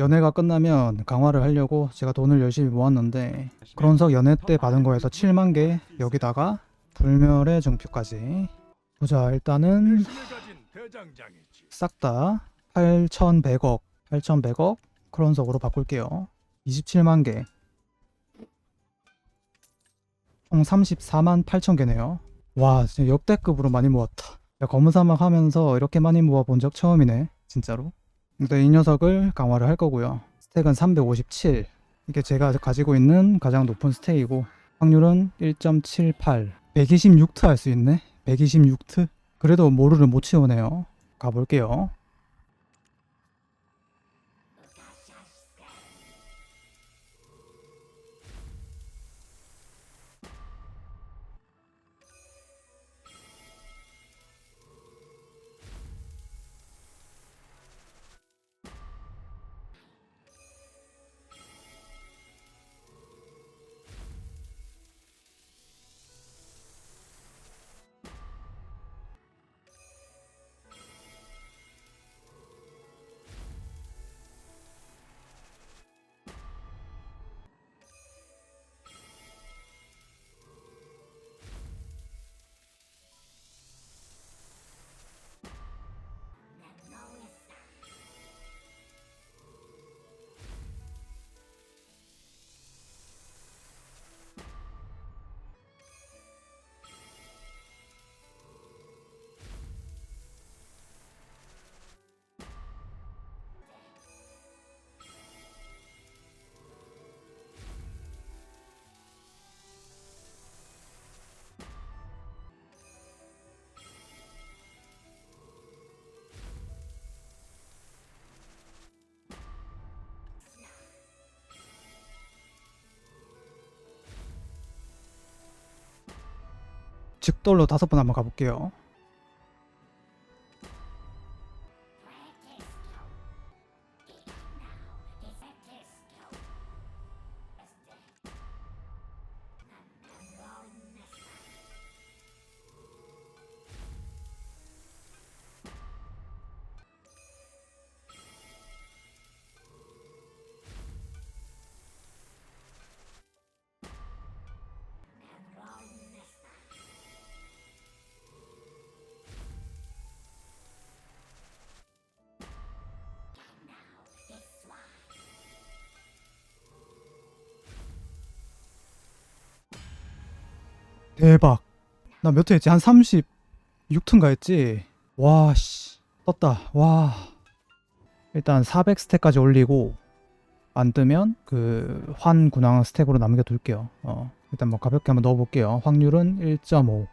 연애가 끝나면 강화를 하려고 제가 돈을 열심히 모았는데 그런석 연애 때 받은 거에서 7만 개 여기다가 불멸의 증표까지. 보자 일단은 싹 다 8,100억 8,100억 크론석으로 바꿀게요. 27만 개 총 34만 8천 개네요. 와 진짜 역대급으로 많이 모았다. 야, 검은 사막 하면서 이렇게 많이 모아본 적 처음이네 진짜로 근데 이 녀석을 강화를 할 거고요. 스택은 357 이게 제가 가지고 있는 가장 높은 스택이고 확률은 1.78 126트 할 수 있네? 126트? 그래도 모루를 못 채우네요. 가볼게요 즉돌로 다섯 번 한번 가볼게요 대박. 나 몇 회 했지? 한 36튼가 했지? 와 씨. 떴다. 와. 일단 400스택까지 올리고 안 뜨면 그 환 군왕 스택으로 남겨둘게요. 어 일단 뭐 가볍게 한번 넣어볼게요. 확률은 1.5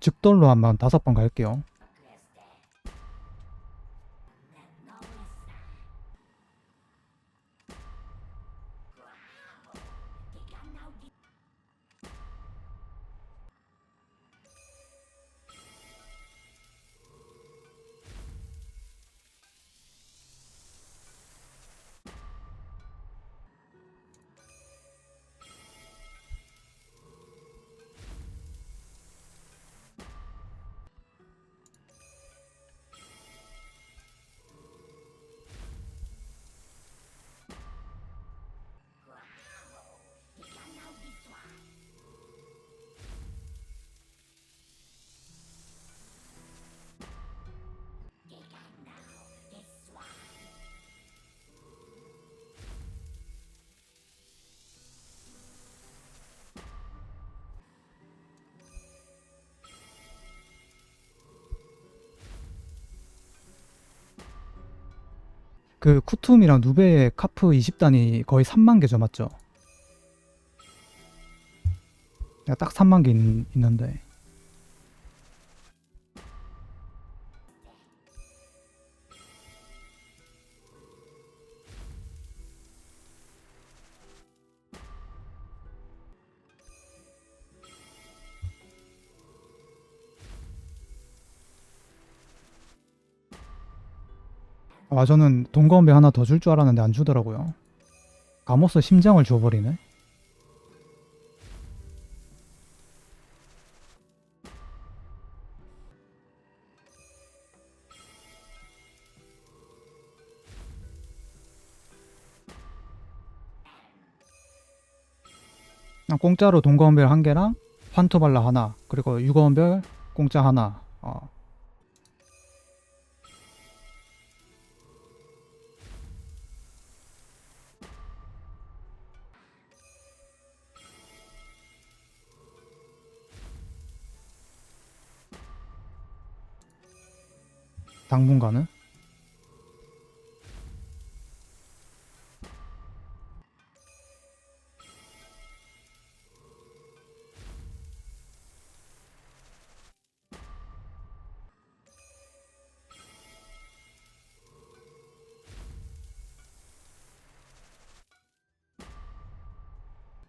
아, 즉돌로 한번 다섯 번 갈게요 그 쿠툼이랑 누베의 카프 20단이 거의 3만 개죠 맞죠? 딱 3만 개 있, 있는데 아 저는 동거원배 하나 더 줄 줄 알았는데 안 주더라고요. 가모스 심장을 줘버리네. 아, 공짜로 동거원별 한 개랑 환토발라 하나 그리고 유거원별 공짜 하나 당분간은?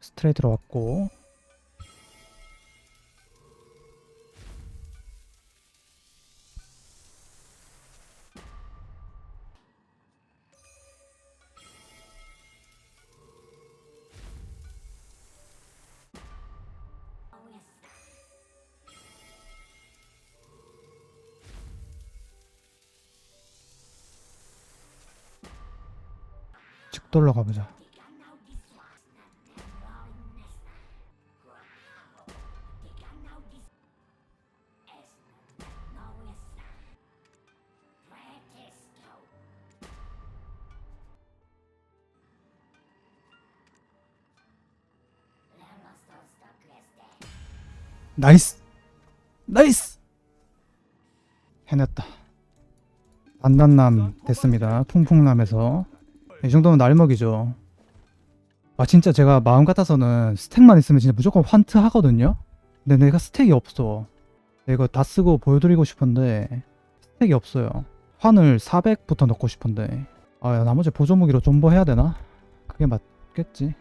스트레이트로 왔고 직돌로 가보자. 나이스! 나이스! 해냈다. 단단남 됐습니다. 풍풍남에서 이 정도면 날먹이죠. 아 진짜 제가 마음 같아서는 스택만 있으면 진짜 무조건 환트 하거든요? 근데 내가 스택이 없어. 이거 다 쓰고 보여드리고 싶은데 스택이 없어요. 환을 400부터 넣고 싶은데. 아 야, 나머지 보조무기로 존버해야 되나? 그게 맞겠지